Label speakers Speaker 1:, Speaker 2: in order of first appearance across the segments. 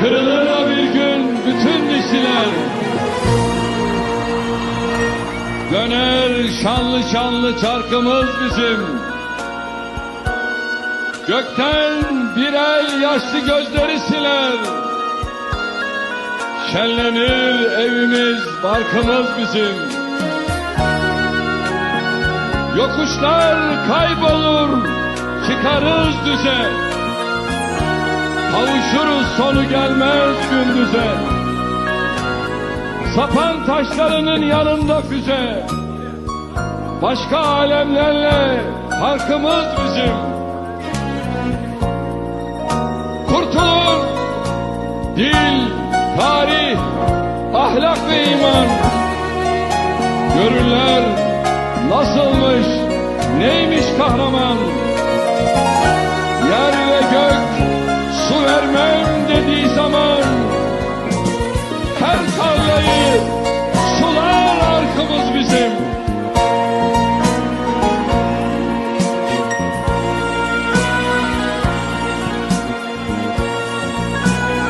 Speaker 1: Kırılır da bir gün bütün dişiler. Döner şanlı şanlı çarkımız bizim. Gökten bir el yaşlı gözleri siler. Şenlenir evimiz, barkımız bizim. Yokuşlar kaybolur, çıkarız düze. Kavuşuruz sonu gelmez gündüze. Sapan taşlarının yanında füze. Başka alemlerle farkımız bizim. Kurtulur dil, tarih, ahlak ve iman. Görürler nasılmış, neymiş kahraman.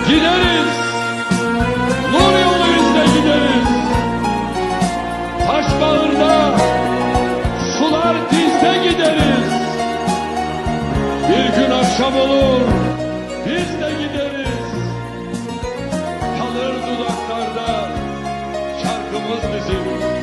Speaker 1: Gideriz, nur yolu gideriz. Taş bağırda sular dizde gideriz. Bir gün akşam olur, biz de gideriz. Kalır dudaklarda şarkımız bizim.